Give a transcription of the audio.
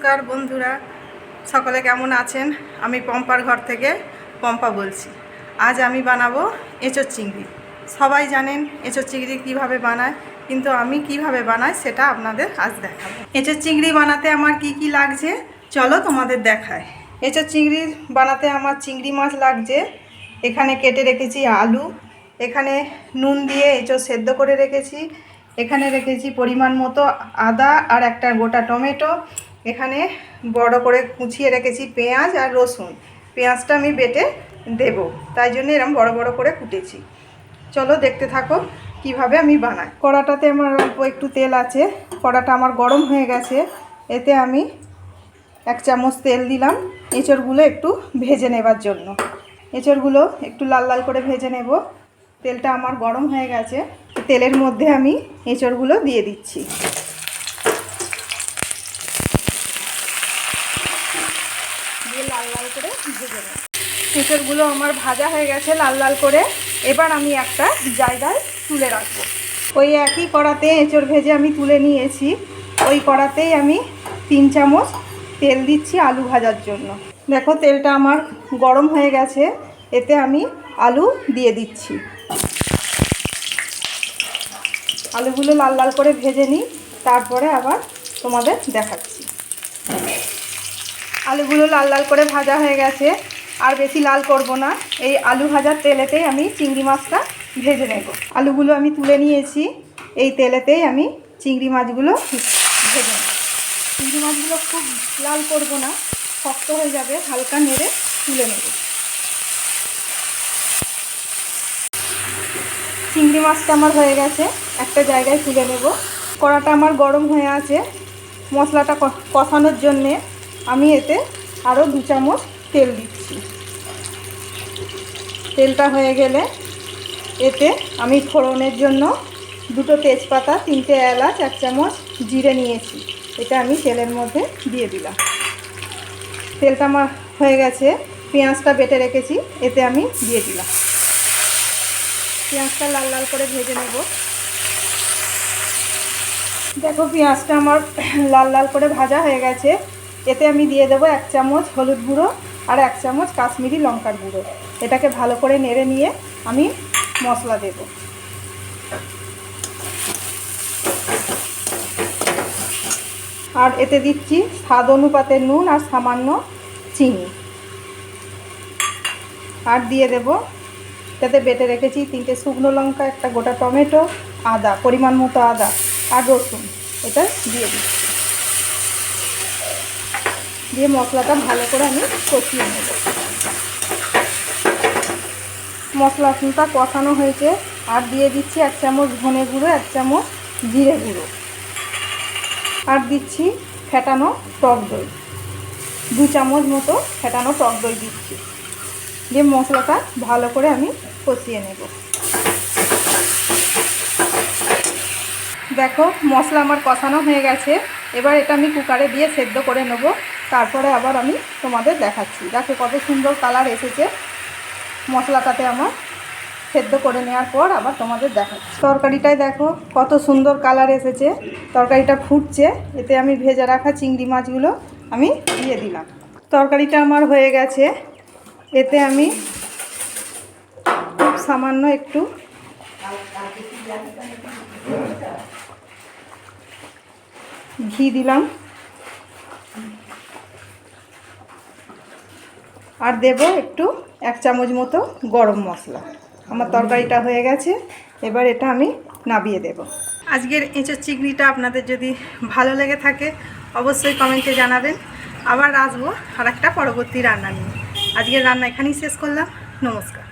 নমস্কার বন্ধুরা, সকলে কেমন আছেন? আমি পম্পার ঘর থেকে পম্পা বলছি। আজ আমি বানাবো এঁচোর চিংড়ি। সবাই জানেন এঁচোর চিংড়ি কীভাবে বানায়, কিন্তু আমি কীভাবে বানাই সেটা আপনাদের আজ দেখাবো। এঁচোর চিংড়ি বানাতে আমার কি কি লাগছে, চলো তোমাদের দেখায় এঁচোর চিংড়ি বানাতে আমার চিংড়ি মাছ লাগছে। এখানে কেটে রেখেছি আলু, এখানে নুন দিয়ে এঁচোর সেদ্ধ করে রেখেছি, এখানে রেখেছি পরিমাণ মতো আদা আর একটা গোটা টমেটো এখানে বড় করে কুচিয়ে রেখেছি পেঁয়াজ আর রসুন। পেঁয়াজটা আমি বেটে দেব। তাই জন্য এরকম বড় বড় করে কুটেছি। চলো দেখতে থাকো কীভাবে আমি বানাই। কড়াটাতে আমার অল্প একটু তেল আছে। কড়াটা আমার গরম হয়ে গেছে। এতে আমি এক চামচ তেল দিলাম। এঁচড়গুলো একটু ভেজে নেবার জন্য। এঁচড়গুলো একটু লাল লাল করে ভেজে নেব। তেলটা আমার গরম হয়ে গেছে। তেলের মধ্যে আমি এঁচড়গুলো দিয়ে দিচ্ছি দিয়ে লাল লাল করে ভেজে নেব এঁচড়গুলো আমার ভাজা হয়ে গেছে লাল লাল করে। এবার আমি একটা জায়গায় তুলে রাখব। ওই একই কড়াতে এঁচড় ভেজে আমি তুলে নিয়েছি। ওই কড়াতেই আমি তিন চামচ তেল দিচ্ছি আলু ভাজার জন্য। দেখো, তেলটা আমার গরম হয়ে গেছে। এতে আমি আলু দিয়ে দিচ্ছি। আলুগুলো লাল লাল করে ভেজে নিই। তারপরে আবার তোমাদের দেখাচ্ছি। আলুগুলো লাল লাল করে ভাজা হয়ে গেছে। আর বেশি লাল করব না। এই আলু ভাজার তেলেতেই আমি চিংড়ি মাছটা ভেজে নেব। আলুগুলো আমি তুলে নিয়েছি। এই তেলেতেই আমি চিংড়ি মাছগুলো ভেজে নেব। চিংড়ি মাছগুলো খুব লাল করব না। শক্ত হয়ে যাবে, হালকা নেড়ে তুলে নেব। চিংড়ি মাছটা আমার হয়ে গেছে। একটা জায়গায় তুলে নেব। কড়াটা আমার গরম হয়ে আছে। মশলাটা কষানোর জন্যে আমি এতে আরও দু চামচ তেল দিচ্ছি। তেলটা হয়ে গেলে এতে আমি ফোড়নের জন্য দুটো তেজপাতা, তিনটে এলাচ, এক চামচ জিরে নিয়েছি। এটা আমি তেলের মধ্যে দিয়ে দিলাম। তেলটা আমার হয়ে গেছে, পেঁয়াজটা বেটে রেখেছি, এতে আমি দিয়ে দিলাম। পেঁয়াজটা লাল লাল করে ভেজে নেব। দেখো, পেঁয়াজটা আমার লাল লাল করে ভাজা হয়ে গেছে। এতে আমি দিয়ে দেবো এক চামচ হলুদ গুঁড়ো আর এক চামচ কাশ্মীরি লঙ্কার গুঁড়ো। এটাকে ভালো করে নেড়ে নিয়ে আমি মশলা দেব। আর এতে দিচ্ছি স্বাদ অনুপাতে নুন আর সামান্য চিনি। আর দিয়ে দেব, এটাতে বেটে রেখেছি তিনটে শুকনো লঙ্কা, একটা গোটা টমেটো, আদা, পরিমাণ মতো আদা আর রসুন। এটা দিয়ে দিচ্ছি। দিয়ে মশলাটা ভালো করে আমি কষিয়ে নেব। মশলাটা কষানো হয়েছে, আর দিয়ে দিচ্ছি এক চামচ ধনে গুঁড়ো, এক চামচ জিরে গুঁড়ো। আর দিচ্ছি ফেটানো টক দই। দু চামচ মতো ফেটানো টক দই দিচ্ছি। দিয়ে মশলাটা ভালো করে আমি কষিয়ে নেব। দেখো, মশলা আমার কষানো হয়ে গেছে। এবার এটা আমি কুকারে দিয়ে সেদ্ধ করে নেব। তারপরে আবার আমি তোমাদের দেখাচ্ছি। দেখো কত সুন্দর কালার এসেছে। মশলাটাতে আমার সেদ্ধ করে নেওয়ার পর আবার তোমাদের দেখাচ্ছি। তরকারিটায় দেখো কত সুন্দর কালার এসেছে। তরকারিটা ফুটছে। এতে আমি ভেজে রাখা চিংড়ি মাছগুলো আমি দিয়ে দিলাম। তরকারিটা আমার হয়ে গেছে। এতে আমি খুব সামান্য একটু ঘি দিলাম। আর দেব একটু এক চামচ মতো গরম মশলা। আমার তরকারিটা হয়ে গেছে, এবার এটা আমি নাবিয়ে দেব। আজকের এঁচোর চিংড়িটা আপনাদের যদি ভালো লেগে থাকে, অবশ্যই কমেন্টে জানাবেন। আবার আসব আর একটা পরবর্তী রান্না নিয়ে। আজকের রান্না এখানেই শেষ করলাম। নমস্কার।